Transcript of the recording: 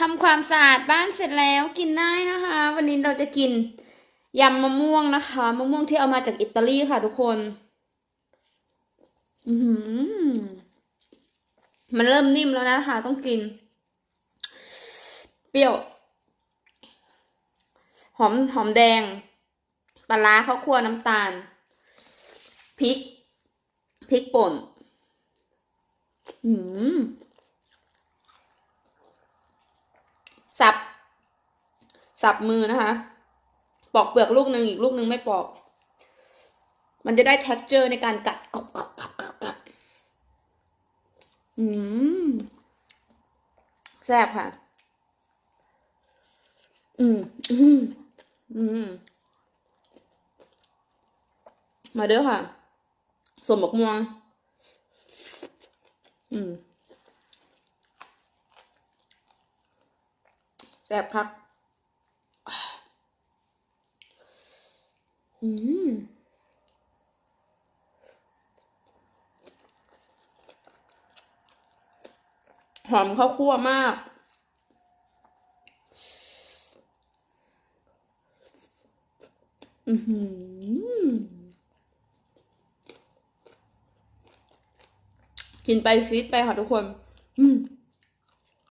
ทำความสะอาดบ้านเสร็จแล้วกินได้นะคะ วันนี้เราจะกินยำมะม่วงนะคะมะม่วงที่เอามาจากอิตาลีค่ะทุกคน อืมันเริ่มนิ่มแล้วนะคะ ต้องกิน เปรี้ยว หอมหอมแดงปลาร้าข้าวคั่วน้ำตาลพริกพริกป่น อืม สับ สับมือนะคะ ปอกเปลือกลูกหนึ่งอีกลูกหนึ่งไม่ปอก มันจะได้ t e x t อร์ในการกัดกรอบกรอบกรอบกรอบกรอบอืมแซ่บค่ะ อืม อืม อืม มาเด้อค่ะสมบกม่วง อืม แซ่บครับอืมหอมข้าวคั่วมาก อือหือกินไปฟีดไปค่ะทุกคน อืม